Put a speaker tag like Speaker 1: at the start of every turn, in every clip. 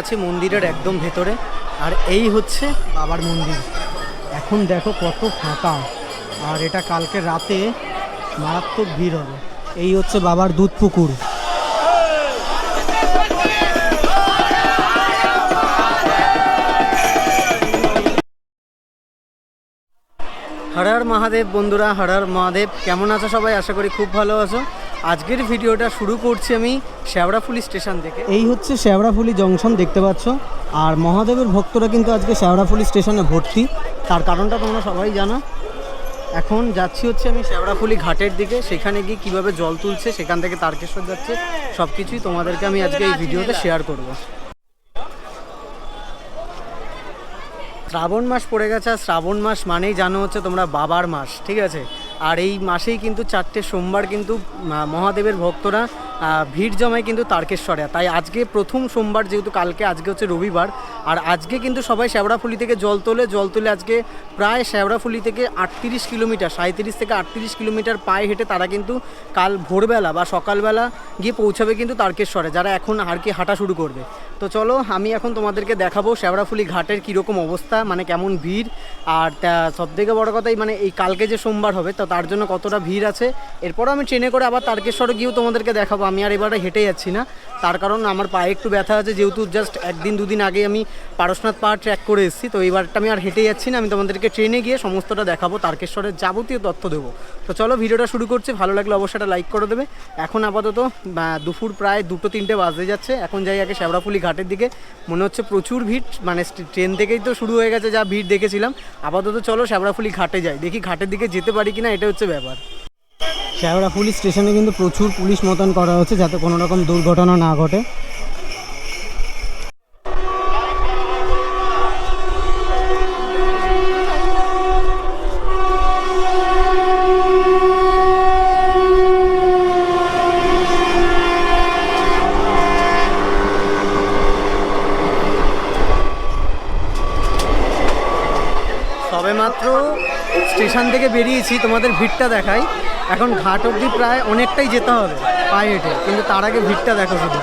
Speaker 1: আছি মন্দিরের একদম ভেতরে। আর এই হচ্ছে বাবার মন্দির। এখন দেখো কত ফাঁকা। আর এটা কালকে রাতে মারাত্মক ভিড় হবে। এই হচ্ছে বাবার দুধ পুকুর। হর হর মহাদেব বন্ধুরা, হর হর মহাদেব। কেমন আছো সবাই? আশা করি খুব ভালো আছো। আজকের ভিডিওটা শুরু করছি আমি শেওড়াফুলি স্টেশন থেকে। এই হচ্ছে শেওড়াফুলি জংশন দেখতে পাচ্ছ। আর মহাদেবের ভক্তরা কিন্তু আজকে শেওড়াফুলি স্টেশনে ভর্তি। তার কারণটা তোমরা সবাই জানো। এখন যাচ্ছি হচ্ছে আমি শেওড়াফুলি ঘাটের দিকে। সেখানে গিয়ে কীভাবে জল তুলছে সেখান থেকে তারকেশ্বর যাচ্ছে সব কিছুই তোমাদেরকে আমি আজকে এই ভিডিওতে শেয়ার করব। শ্রাবণ মাস পড়ে গেছে। আর শ্রাবণ মাস মানেই জানো হচ্ছে তোমরা বাবার মাস ঠিক আছে? আর এই মাসেই কিন্তু চারটে সোমবার কিন্তু মহাদেবের ভক্তরা ভিড় জমায় কিন্তু তারকেশ্বরে। তাই আজকে প্রথম সোমবার, যেহেতু কালকে, আজকে হচ্ছে রবিবার, আর আজকে কিন্তু সবাই শ্যাওড়াফুলি থেকে জল তোলে। জল তুলে আজকে প্রায় শ্যাওড়াফুলি থেকে আটত্রিশ কিলোমিটার সাঁত্রিশ থেকে আটত্রিশ কিলোমিটার পায়ে হেঁটে তারা কিন্তু কাল ভোরবেলা বা সকালবেলা গিয়ে পৌঁছাবে কিন্তু তারকেশ্বরে, যারা এখন আর কি হাঁটা শুরু করবে। তো চলো, আমি এখন তোমাদেরকে দেখাবো শ্যাওড়াফুলি ঘাটের কীরকম অবস্থা মানে কেমন ভিড়। আর সব থেকে বড় কথাই মানে এই কালকে যে সোমবার হবে, তো, তার জন্য কতটা ভিড় আছে। এরপরও আমি ট্রেনে করে আবার তারকেশ্বরে গিয়েও তোমাদেরকে দেখাবো। আমি আর এবারে হেঁটে যাচ্ছি না। তার কারণ আমার পায়ে একটু ব্যথা আছে, যেহেতু জাস্ট একদিন দুদিন আগে আমি পারশনাথ পাহাড় ট্র্যাক করে এসেছি। তো এবারটা আমি আর হেঁটে যাচ্ছি না, আমি তোমাদেরকে ট্রেনে গিয়ে সমস্তটা দেখাবো, তারকেশ্বরের যাবতীয় তথ্য দেবো। তো চলো ভিডিওটা শুরু করছি, ভালো লাগলে অবশ্যই একটা লাইক করে দেবে। এখন আপাতত দুপুর প্রায় দুটো তিনটে বাজতে যাচ্ছে, এখন যাই আগে শ্যাওড়াফুলি ঘাটের দিকে। মনে হচ্ছে প্রচুর ভিড় মানে ট্রেন থেকেই তো শুরু হয়ে গেছে যা ভিড় দেখেছিলাম। আপাতত চলো শ্যাওড়াফুলি ঘাটে যাই, দেখি ঘাটের দিকে যেতে পারি কিনা এটা হচ্ছে ব্যাপার। শ্যাওড়াফুলি স্টেশনে কিন্তু প্রচুর পুলিশ মতন করা হচ্ছে যাতে কোনো রকম দুর্ঘটনা না ঘটে। সবে মাত্র স্টেশন থেকে বেরিয়েছি, তোমাদের ভিড়টা দেখাই। এখন ঘাট অব্দি প্রায় অনেকটাই যেতে হবে পায়ে হেঁটে, কিন্তু তার আগে ভিড়টা দেখো শুধু।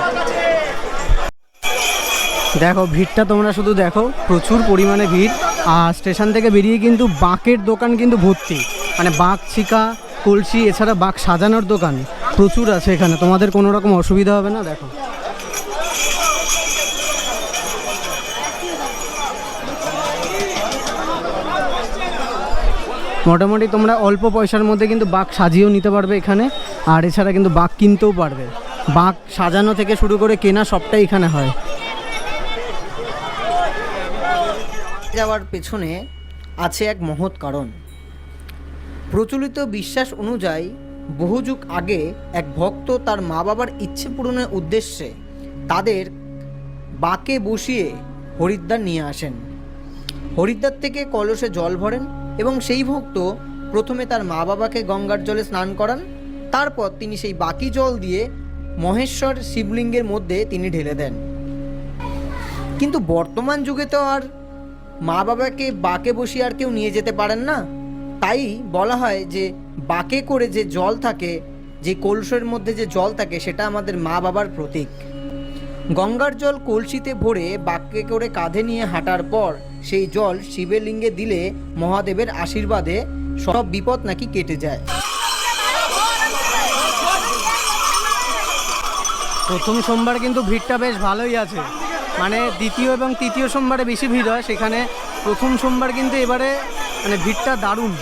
Speaker 1: দেখো, ভিড়টা তোমরা শুধু দেখো, প্রচুর পরিমাণে ভিড়। আর স্টেশন থেকে বেরিয়ে কিন্তু বাঁকের দোকান কিন্তু ভর্তি। মানে বাঁক, ছিকা, কলসি, এছাড়া বাঁক সাজানোর দোকান প্রচুর আছে এখানে। তোমাদের কোনো রকম অসুবিধা হবে না? দেখো। মোটামুটি তোমরা অল্প পয়সার মধ্যে কিন্তু বাঘ সাজিয়েও নিতে পারবে এখানে। আর এছাড়া কিন্তু বাঘ কিনতেও পারবে। বাঘ সাজানো থেকে শুরু করে কেনা সবটাই এখানে হয়। যাওয়ার পেছনে আছে এক মহৎ কারণ। প্রচলিত বিশ্বাস অনুযায়ী বহু যুগ আগে এক ভক্ত তার মা বাবার ইচ্ছে পূরণের উদ্দেশ্যে তাদের বাঁকে বসিয়ে হরিদ্বার নিয়ে আসেন। হরিদ্বার থেকে কলসে জল ভরেন এবং সেই ভক্ত প্রথমে তার মা বাবাকে গঙ্গার জলে স্নান করান, তারপর তিনি সেই বাকি জল দিয়ে মহেশ্বর শিবলিঙ্গের মধ্যে তিনি ঢেলে দেন। কিন্তু বর্তমান যুগে তো আর মা বাবাকে বাকে বসিয়ে আর কেউ নিয়ে যেতে পারেন না। তাই বলা হয় যে বাকে করে যে জল থাকে, যে কলসের মধ্যে যে জল থাকে, সেটা আমাদের মা বাবার প্রতীক। গঙ্গার জল কলসিতে ভরে বাক্যে করে কাঁধে নিয়ে হাঁটার পর সেই জল শিবের লিঙ্গে দিলে মহাদেবের আশীর্বাদে সব বিপদ নাকি কেটে যায়। প্রথম সোমবার কিন্তু ভিড়টা বেশ ভালোই আছে। মানে দ্বিতীয় এবং তৃতীয় সোমবারে বেশি ভিড় হয়, সেখানে প্রথম সোমবার কিন্তু এবারে মানে ভিড়টা দারুণ।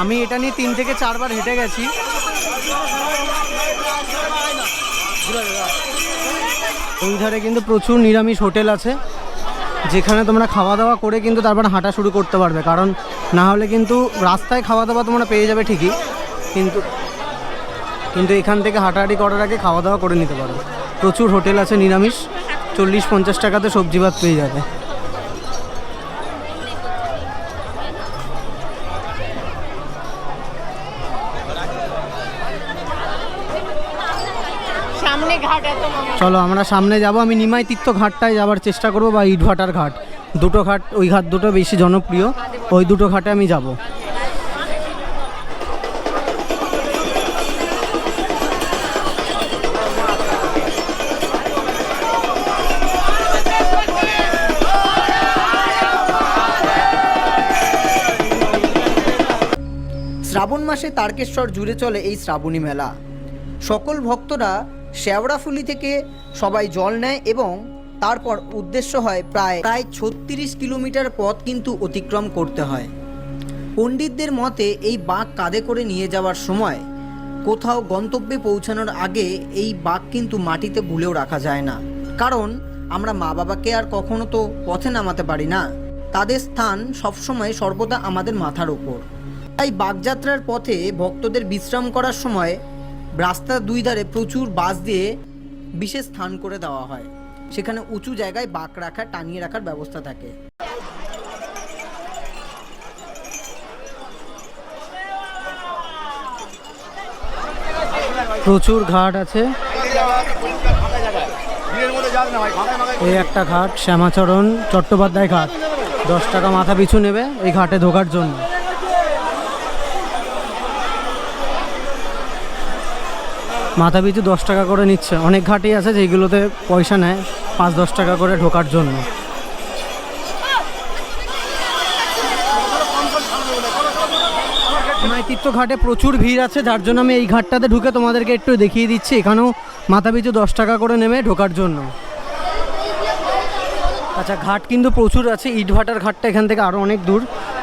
Speaker 1: আমি এটা নিয়ে তিন থেকে চারবার হেঁটে গেছি। ওই ধারে কিন্তু প্রচুর নিরামিষ হোটেল আছে। যেখানে তোমরা খাওয়া দাওয়া করে কিন্তু তারপর হাঁটা শুরু করতে পারবে। কারণ না হলে কিন্তু রাস্তায় খাওয়া দাওয়া তোমরা পেয়ে যাবে ঠিকই, কিন্তু কিন্তু এখান থেকে হাঁটাহাঁটি করার আগে খাওয়া দাওয়া করে নিতে পারো প্রচুর হোটেল আছে, নিরামিষ। চল্লিশ পঞ্চাশ টাকাতে সবজি ভাত পেয়ে যাবে।
Speaker 2: সামনে ঘাট এত
Speaker 1: চলো আমরা সামনে যাব। আমি নিমাই তীর্থ ঘাটটায় যাওয়ার চেষ্টা করব বা ইটভাটার ঘাট। দুটো ঘাট ওই ঘাট দুটো বেশি জনপ্রিয়। ওই দুটো ঘাটে আমি যাব।
Speaker 3: শ্রাবণ মাসে তারকেশ্বর জুড়ে চলে এই শ্রাবণী মেলা। সকল ভক্তরা শেওড়াফুলি থেকে সবাই জল নেয় এবং তারপর উদ্দেশ্য হয় প্রায় প্রায় ছত্রিশ কিলোমিটার পথ কিন্তু অতিক্রম করতে হয়। পণ্ডিতদের মতে এই বাঘ কাঁধে করে নিয়ে যাওয়ার সময় কোথাও গন্তব্যে পৌঁছানোর আগে এই বাঘ কিন্তু মাটিতে ভুলেও রাখা যায় না। কারণ আমরা মা বাবাকে আর কখনো তো পথে নামাতে পারি না। তাদের স্থান সবসময় সর্বদা আমাদের মাথার ওপর। তাই বাগযাত্রার পথে ভক্তদের বিশ্রাম করার সময় রাস্তার দুই ধারে প্রচুর বাস দিয়ে বিশেষ স্থান করে দেওয়া হয়। সেখানে উঁচু জায়গায় বাঁক রাখা টানিয়ে রাখার ব্যবস্থা থাকে।
Speaker 1: প্রচুর ঘাট আছে। এই একটা ঘাট শ্যামাচরণ চট্টোপাধ্যায় ঘাট। দশ টাকা মাথা পিছু নেবে এই ঘাটে ঢোকার জন্য। মাথা পিছু দশ টাকা করে নিচ্ছে। অনেক ঘাটই আছে যেগুলোতে পয়সা নেয় পাঁচ, দশ টাকা করে ঢোকার জন্য। মাইতীর্থ ঘাটে প্রচুর ভিড় আছে, যার জন্য আমি এই ঘাটটাতে ঢুকে তোমাদেরকে একটু দেখিয়ে দিচ্ছি। এখানেও মাথা পিছু দশ টাকা করে নেমে ঢোকার জন্য। আচ্ছা ঘাট কিন্তু প্রচুর আছে। ইটভাটার ঘাটটা এখান থেকে আরও অনেক দূর।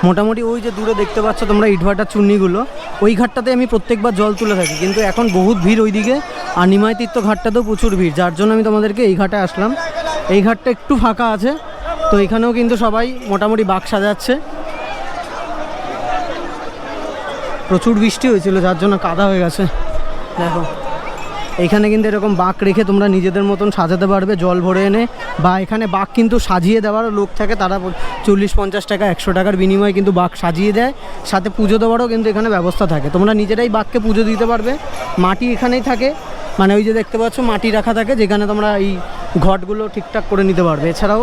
Speaker 1: মোটামুটি ওই যে দূরে দেখতে পাচ্ছ তোমরা ইটভাটার চুন্নিগুলো ওই ঘাটটাতে আমি প্রত্যেকবার জল তুলে থাকি, কিন্তু এখন বহুত ভিড় ওইদিকে আর নিমাই তীর্থ ঘাটটাতেও প্রচুর ভিড়, যার জন্য আমি তোমাদেরকে এই ঘাটে আসলাম। এই ঘাটটা একটু ফাঁকা আছে, তো এখানেও কিন্তু সবাই মোটামুটি বাক সাজাচ্ছে। প্রচুর বৃষ্টি হয়েছিল, যার জন্য কাদা হয়ে গেছে। দেখো এখানে কিন্তু এরকম বাঁক রেখে তোমরা নিজেদের মতন সাজাতে পারবে, জল ভরে এনে। বা এখানে বাঘ কিন্তু সাজিয়ে দেওয়ার লোক থাকে, তারা চল্লিশ, পঞ্চাশ টাকা, একশো টাকার বিনিময়ে কিন্তু বাঘ সাজিয়ে দেয়। সাথে পুজো দেওয়ারও কিন্তু এখানে ব্যবস্থা থাকে। তোমরা নিজেরাই বাঘকে পুজো দিতে পারবে। মাটি এখানেই থাকে। মানে ওই যে দেখতে পাচ্ছ, মাটি রাখা থাকে, যেখানে তোমরা এই ঘটগুলো ঠিকঠাক করে নিতে পারবে। এছাড়াও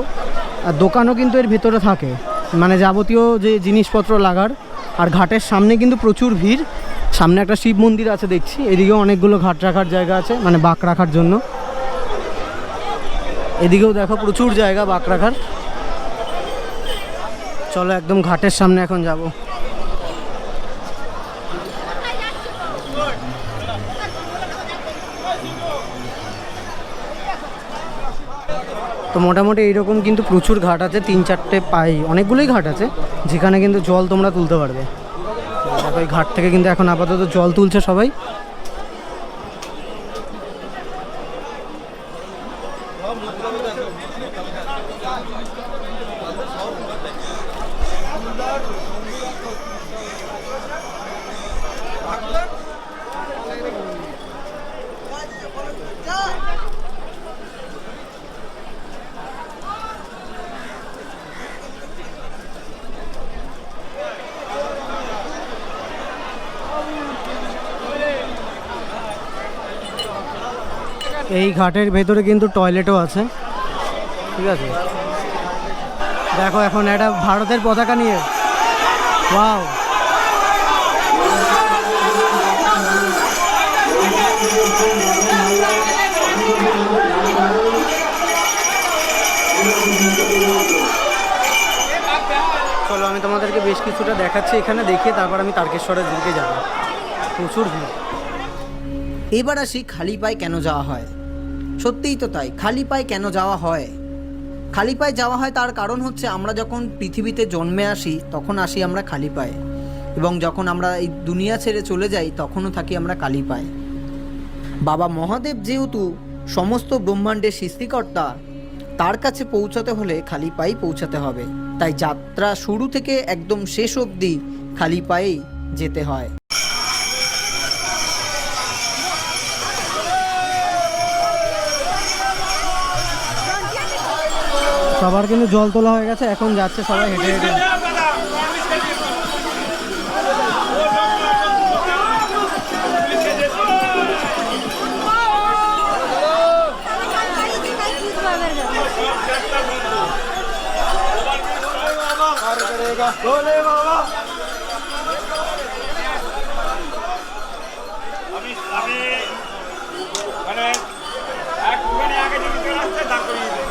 Speaker 1: দোকানও কিন্তু এর ভিতরে থাকে। মানে যাবতীয় যে জিনিসপত্র লাগার, আর ঘাটের সামনে কিন্তু প্রচুর ভিড়। সামনে একটা শিব মন্দির আছে দেখছি, এদিকেও অনেকগুলো ঘাট রাখার জায়গা আছে মানে বাঁক রাখার জন্য। এদিকেও দেখো প্রচুর জায়গা বাঁক রাখার। চলো একদম ঘাটের সামনে এখন যাব। তো মোটামুটি এইরকম কিন্তু প্রচুর ঘাট আছে, তিন চারটে পাই, অনেকগুলোই ঘাট আছে, যেখানে কিন্তু জল তোমরা তুলতে পারবে। এই ঘাট থেকে কিন্তু এখন আপাতত জল তুলছে সবাই। এই ঘাটের ভেতরে কিন্তু টয়লেটও আছে। ঠিক আছে? দেখো এখন একটা ভারতের পতাকা নিয়ে। ওয়াও চলো, আমি তোমাদেরকে বেশ কিছুটা দেখাচ্ছি এখানে, দেখিয়ে তারপর আমি তারকেশ্বরের দিকে যাব। প্রচুর ভিড়।
Speaker 3: এবার আসি খালি পায়ে কেন যাওয়া হয়? সত্যিই তো তাই। খালি পায়ে কেন যাওয়া হয়? খালি পায়ে যাওয়া হয় তার কারণ হচ্ছে আমরা যখন পৃথিবীতে জন্মে আসি, তখন আসি আমরা খালি পায়ে। এবং যখন আমরা এই দুনিয়া ছেড়ে চলে যাই, তখনও থাকি আমরা কালি পায়ে। বাবা মহাদেব যেহেতু সমস্ত ব্রহ্মাণ্ডের সৃষ্টিকর্তা, তার কাছে পৌঁছাতে হলে খালি পায়েই পৌঁছাতে হবে। তাই যাত্রা শুরু থেকে একদম শেষ অবধি খালি পায়েই যেতে হয়।
Speaker 1: সবার কিন্তু জল তোলা হয়ে গেছে এখন যাচ্ছে সবাই হেঁটে হেঁটে।
Speaker 4: আমি আমি মানে এক মিনিট আগে যদি চলে আসতে দাগ করিয়ে দিতে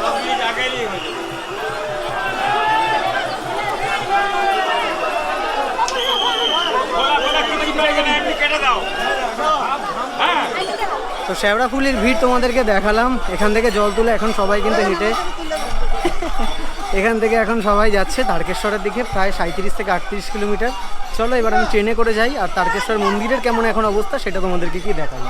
Speaker 4: দশ মিনিট আগে এলেই হয়ে যাবে খোলা খোলা
Speaker 1: শ্যাওড়াফুলির ভিড় তোমাদেরকে দেখালাম। এখান থেকে জল তুলে এখন সবাই কিন্তু হেঁটে এখান থেকে এখন সবাই যাচ্ছে তারকেশ্বরের দিকে, প্রায় সাঁত্রিশ থেকে আটত্রিশ কিলোমিটার। চলো এবার আমি ট্রেনে করে যাই আর তারকেশ্বর মন্দিরের কেমন এখন অবস্থা সেটা তোমাদেরকে কি দেখাই।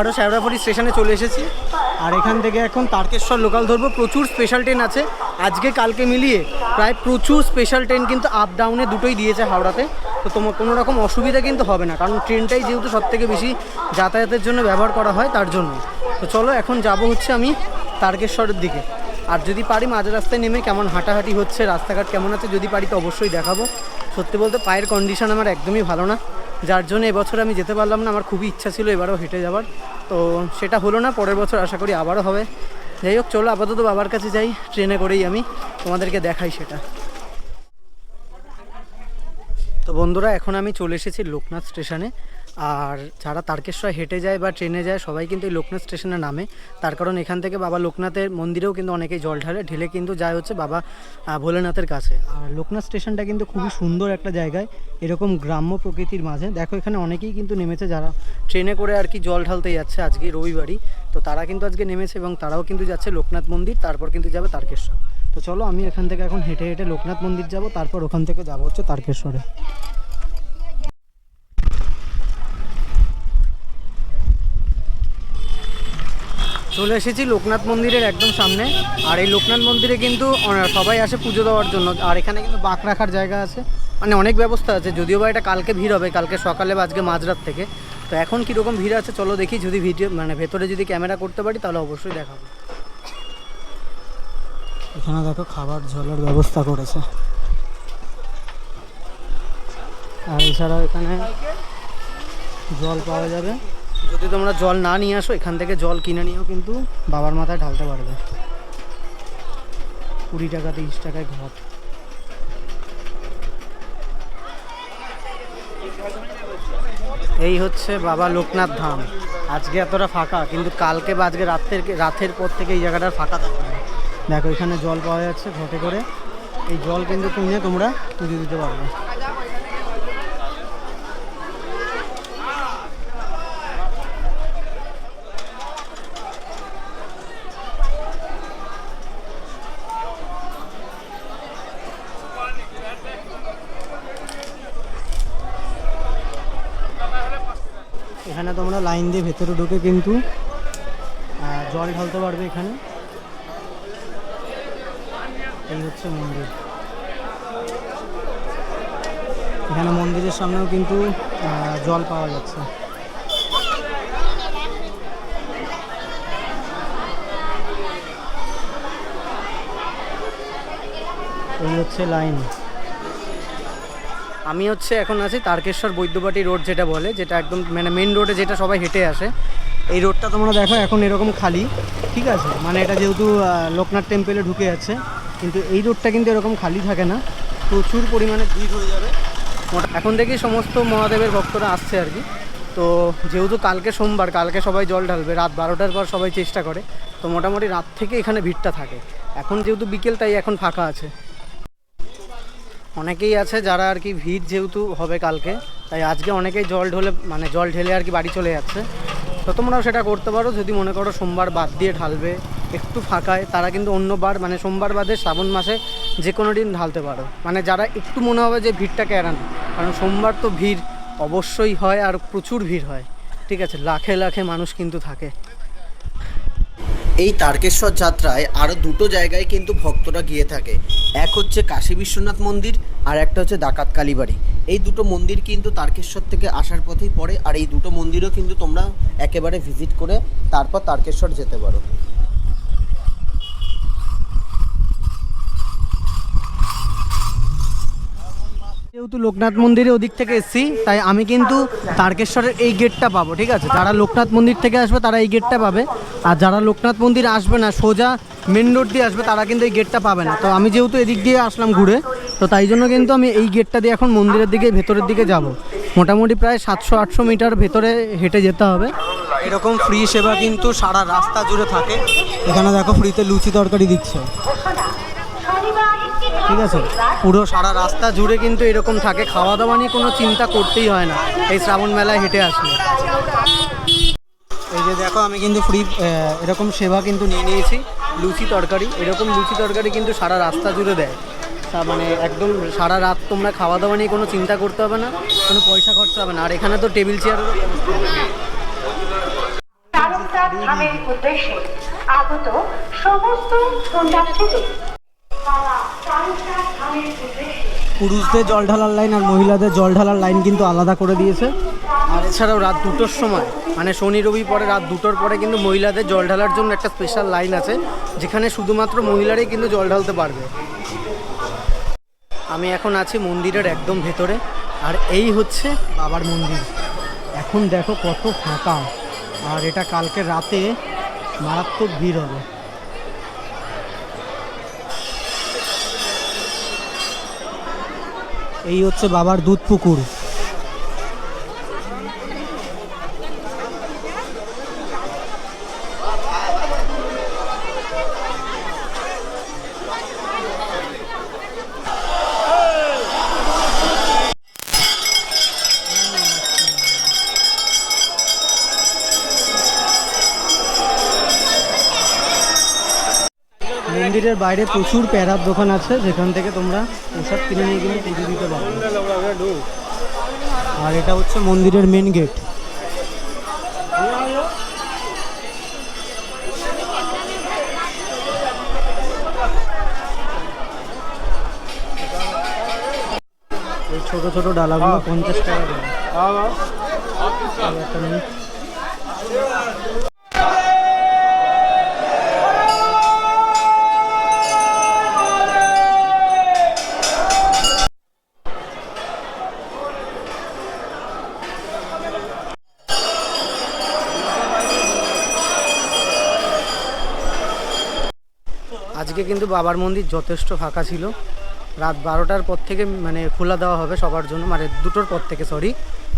Speaker 1: আবারও শ্যাওড়াফুলি স্টেশনে চলে এসেছি। আর এখান থেকে এখন তারকেশ্বর লোকাল ধরবো। প্রচুর স্পেশাল ট্রেন আছে। আজকে কালকে মিলিয়ে প্রায় প্রচুর স্পেশাল ট্রেন কিন্তু আপ ডাউনে দুটোই দিয়েছে হাওড়াতে। তো তোমার কোনো রকম অসুবিধা কিন্তু হবে না। কারণ ট্রেনটাই যেহেতু সব থেকে বেশি যাতায়াতের জন্য ব্যবহার করা হয়, তার জন্য। তো চলো এখন যাব হচ্ছে আমি তারকেশ্বরের দিকে। আর যদি পারি মাঝ রাস্তায় নেমে কেমন হাঁটাহাঁটি হচ্ছে, রাস্তাঘাট কেমন আছে যদি পারি তো অবশ্যই দেখাবো। সত্যি বলতে পায়ের কন্ডিশন আমার একদমই ভালো না। যার জন্য এবছর আমি যেতে পারলাম না, আমার খুবই ইচ্ছা ছিল এবারও হেঁটে যাওয়ার। তো সেটা হলো না, পরের বছর আশা করি আবারও হবে। যাই হোক, চলো আপাতত বাবার কাছে যাই, ট্রেনে করেই আমি তোমাদেরকে দেখাই সেটা। তো বন্ধুরা, এখন আমি চলে এসেছি লোকনাথ স্টেশনে। আর যারা তারকেশ্বর হেঁটে যায় বা ট্রেনে যায়, সবাই কিন্তু এই লোকনাথ স্টেশনে নামে। তার কারণ এখান থেকে বাবা লোকনাথের মন্দিরেও কিন্তু অনেকেই জল ঢালে, ঢেলে কিন্তু যায় হচ্ছে বাবা ভোলেনাথের কাছে। আর লোকনাথ স্টেশনটা কিন্তু খুবই সুন্দর একটা জায়গায়, এরকম গ্রাম্য প্রকৃতির মাঝে। দেখো এখানে অনেকেই কিন্তু নেমেছে যারা ট্রেনে করে আর কি জল ঢালতে যাচ্ছে আজকে রবিবারই। তো তারা কিন্তু আজকে নেমেছে এবং তারাও কিন্তু যাচ্ছে লোকনাথ মন্দির, তারপর কিন্তু যাবে তারকেশ্বর। তো চলো আমি এখান থেকে এখন হেঁটে হেঁটে লোকনাথ মন্দির যাব, তারপর ওখান থেকে যাব হচ্ছে তারকেশ্বরে। চলে এসেছি লোকনাথ মন্দিরের একদম সামনে। আর এই লোকনাথ মন্দিরে কিন্তু সবাই আসে পুজো দেওয়ার জন্য। আর এখানে কিন্তু বাঁক রাখার জায়গা আছে। মানে অনেক ব্যবস্থা আছে। যদিও বা এটা কালকে ভিড় হবে, কালকে সকালে বা আজকে মাঝরাত থেকে। তো এখন কীরকম ভিড় আছে চলো দেখি, যদি ভিডিও মানে ভেতরে যদি ক্যামেরা করতে পারি তাহলে অবশ্যই দেখাবো। এখানে দেখো খাবার জলের ব্যবস্থা করেছে। আর এছাড়াও এখানে জল পাওয়া যাবে। যদি তোমরা জল না নিয়ে আসো, এখান থেকে জল কিনে নিয়েও কিন্তু বাবার মাথায় ঢালতে পারবে। কুড়ি টাকা, তিরিশ টাকায় ঘট এই হচ্ছে বাবা লোকনাথ ধাম। আজকে এতটা ফাঁকা, কিন্তু কালকে বা আজকে রাতের রাতের পর থেকে এই জায়গাটা ফাঁকা থাকবে। দেখো, এখানে জল পাওয়া যাচ্ছে ঘটে করে। এই জল কিন্তু কিনে তোমরা পুজো দিতে পারবে। এখানে তোমরা লাইন দিয়ে ভেতরে ঢুকে কিন্তু জল ঢালতে পারবে এখানে। এই হচ্ছে মন্দির। এখানে মন্দিরের সামনেও কিন্তু জল পাওয়া যাচ্ছে। এই হচ্ছে লাইন। আমি হচ্ছে এখন আছি তারকেশ্বর বৈদ্যবাটি রোড যেটা বলে, যেটা একদম মানে মেন রোডে যেটা সবাই হেঁটে আসে। এই রোডটা তোমরা দেখো এখন এরকম খালি, ঠিক আছে? মানে এটা যেহেতু লোকনাথ টেম্পেলে ঢুকে যাচ্ছে কিন্তু এই রোডটা কিন্তু এরকম খালি থাকে না। প্রচুর পরিমাণে ভিড় হয়ে যাবে। এখন থেকেই সমস্ত মহাদেবের ভক্তরা আসছে আর কি। তো যেহেতু কালকে সোমবার, কালকে সবাই জল ঢালবে, রাত বারোটার পর সবাই চেষ্টা করে। তো মোটামুটি রাত থেকে এখানে ভিড়টা থাকে। এখন যেহেতু বিকেল, তাই এখন ফাঁকা আছে। অনেকেই আছে যারা আর কি ভিড় যেহেতু হবে কালকে, তাই আজকে অনেকেই জল ঢলে মানে জল ঢেলে আর কি বাড়ি চলে যাচ্ছে। তো তোমরাও সেটা করতে পারো, যদি মনে করো সোমবার বাদ দিয়ে ঢালবে, একটু ফাঁকায়, তারা কিন্তু অন্যবার মানে সোমবার বাদে শ্রাবণ মাসে যে কোনো দিন ঢালতে পারো। মানে যারা একটু মনে হবে যে ভিড়টাকে এড়ানো কারণ সোমবার তো ভিড় অবশ্যই হয় আর প্রচুর ভিড় হয়। ঠিক আছে, লাখে লাখে মানুষ কিন্তু থাকে।
Speaker 3: এই তারকেশ্বর যাত্রায় আরও দুটো জায়গায় কিন্তু ভক্তরা গিয়ে থাকে। এক হচ্ছে কাশী বিশ্বনাথ মন্দির আর একটা হচ্ছে ডাকাত কালীবাড়ি। এই দুটো মন্দির কিন্তু তারকেশ্বর থেকে আসার পথেই পড়ে, আর এই দুটো মন্দিরও কিন্তু তোমরা একেবারে ভিজিট করে তারপর তারকেশ্বর যেতে পারো।
Speaker 1: যেহেতু লোকনাথ মন্দিরে ওদিক থেকে এসেছি তাই আমি কিন্তু তারকেশ্বরের এই গেটটা পাবো ঠিক আছে? যারা লোকনাথ মন্দির থেকে আসবে তারা এই গেটটা পাবে। আর যারা লোকনাথ মন্দির আসবে না সোজা মেন রোড দিয়ে আসবে তারা কিন্তু এই গেটটা পাবে না। তো আমি যেহেতু এদিক দিয়ে আসলাম ঘুরে তো তাই জন্য কিন্তু আমি এই গেটটা দিয়ে এখন মন্দিরের দিকে ভেতরের দিকে যাব। মোটামুটি প্রায় সাতশো আটশো মিটার ভেতরে হেঁটে যেতে হবে। এরকম ফ্রি সেবা কিন্তু সারা রাস্তা জুড়ে থাকে। এখানে দেখো ফ্রিতে লুচি তরকারি দিচ্ছে। ঠিক আছে? পুরো সারা রাস্তা জুড়ে কিন্তু এরকম থাকে। খাওয়া দাওয়া নিয়ে কোনো চিন্তা করতেই হয় না। এই শ্রাবণ মেলায় হেঁটে আসলে। এই যে দেখো, আমি কিন্তু ফ্রি এরকম সেবা কিন্তু নিয়ে নিয়েছি। লুচি তরকারি। এরকম লুচি তরকারি কিন্তু সারা রাস্তা জুড়ে দেয়। তা মানে একদম সারা রাত তোমরা খাওয়া দাওয়া নিয়ে কোনো চিন্তা করতে হবে না। কোনো পয়সা খরচা হবে না। আর এখানে তো টেবিল চেয়ার
Speaker 5: উদ্দেশ্যে আগত সমস্ত
Speaker 1: পুরুষদের জল ঢালার লাইন আর মহিলাদের জল ঢালার লাইন কিন্তু আলাদা করে দিয়েছে। আর এছাড়াও রাত দুটোর সময় মানে শনি রবি পরে রাত দুটোর পরে কিন্তু মহিলাদের জল ঢালার জন্য একটা স্পেশাল লাইন আছে, যেখানে শুধুমাত্র মহিলারাই কিন্তু জল ঢালতে পারবে। আমি এখন আছি মন্দিরের একদম ভেতরে, আর এই হচ্ছে বাবার মন্দির। এখন দেখো কত ফাঁকা, আর এটা কালকে রাতে মারাত্মক ভিড় হবে। এই হচ্ছে বাবার দুধ পুকুর। মন্দিরের বাইরে প্রচুর প্যারার দোকান আছে যেখান থেকে তোমরা প্রসাদ কিনে নিয়ে কিন্তু পুজো দিতে পারবে। আর এটা হচ্ছে মন্দিরের মেন গেট এই ছোট ছোট ডালাগুলো পঞ্চাশ টাকা আজকে কিন্তু বাবার মন্দির যথেষ্ট ফাঁকা ছিল। রাত বারোটার পর থেকে মানে খোলা দেওয়া হবে সবার জন্য মানে দুটোর পর থেকে সরি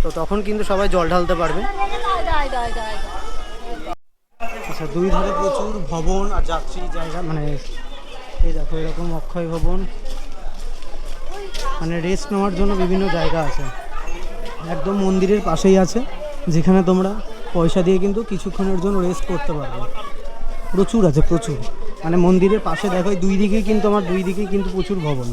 Speaker 1: তো তখন কিন্তু সবাই জল ঢালতে পারবে। আচ্ছা দুই ধারে প্রচুর ভবন আর যাত্রী জায়গা মানে এই দেখো, এরকম অক্ষয় ভবন। মানে রেস্ট নেওয়ার জন্য বিভিন্ন জায়গা আছে। একদম মন্দিরের পাশেই আছে, যেখানে তোমরা পয়সা দিয়ে কিন্তু কিছুক্ষণের জন্য রেস্ট করতে পারবে। প্রচুর আছে, প্রচুর। মানে মন্দিরের পাশে দেখো দুই দিকেই কিন্তু আমার, দুই দিকেই কিন্তু প্রচুর ভবন।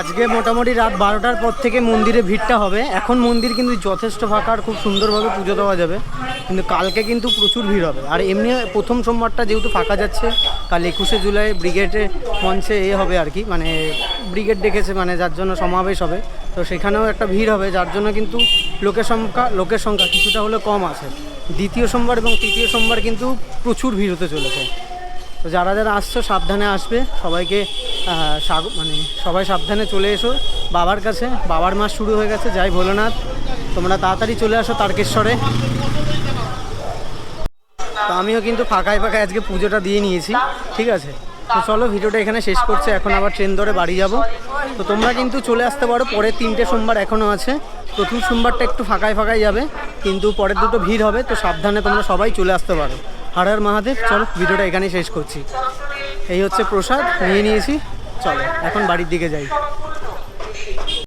Speaker 1: আজকে মোটামুটি রাত বারোটার পর থেকে মন্দিরে ভিড়টা হবে। এখন মন্দির কিন্তু যথেষ্ট ফাঁকা আর খুব সুন্দরভাবে পুজো দেওয়া যাবে। কিন্তু কালকে কিন্তু প্রচুর ভিড় হবে। আর এমনি প্রথম সোমবারটা যেহেতু ফাঁকা যাচ্ছে, কাল একুশে জুলাই ব্রিগেডে মঞ্চে এ হবে আর কি। মানে ব্রিগেড ডেকেছে মানে যার জন্য সমাবেশ হবে। তো সেখানেও একটা ভিড় হবে, যার জন্য কিন্তু লোকের সংখ্যা লোকের সংখ্যা কিছুটা হলে কম আছে। দ্বিতীয় সোমবার এবং তৃতীয় সোমবার কিন্তু প্রচুর ভিড় হতে চলেছে। তো যারা যারা আসছো, সাবধানে আসবে। সবাইকে মানে সবাই সাবধানে চলে এসো। বাবার কাছে, বাবার মাস শুরু হয়ে গেছে যাই ভোলেনাথ। তোমরা তাড়াতাড়ি চলে আসো তারকেশ্বরে। তো আমিও কিন্তু ফাঁকায় ফাঁকায় আজকে পুজোটা দিয়ে নিয়েছি, ঠিক আছে? তো চলো, ভিডিওটা এখানে শেষ করছে। এখন আবার ট্রেন ধরে বাড়ি যাব। তো তোমরা কিন্তু চলে আসতে পারো। পরের তিনটে সোমবার এখনও আছে। প্রথম সোমবারটা একটু ফাঁকায় ফাঁকাই যাবে, কিন্তু পরের দুটো ভিড় হবে, তো সাবধানে তোমরা সবাই চলে আসতে পারো। হার হার মহাদেব, চলো, ভিডিওটা এখানেই শেষ করছি। এই হচ্ছে প্রসাদ, নিয়ে নিয়েছি। চলো, এখন বাড়ির দিকে যাই।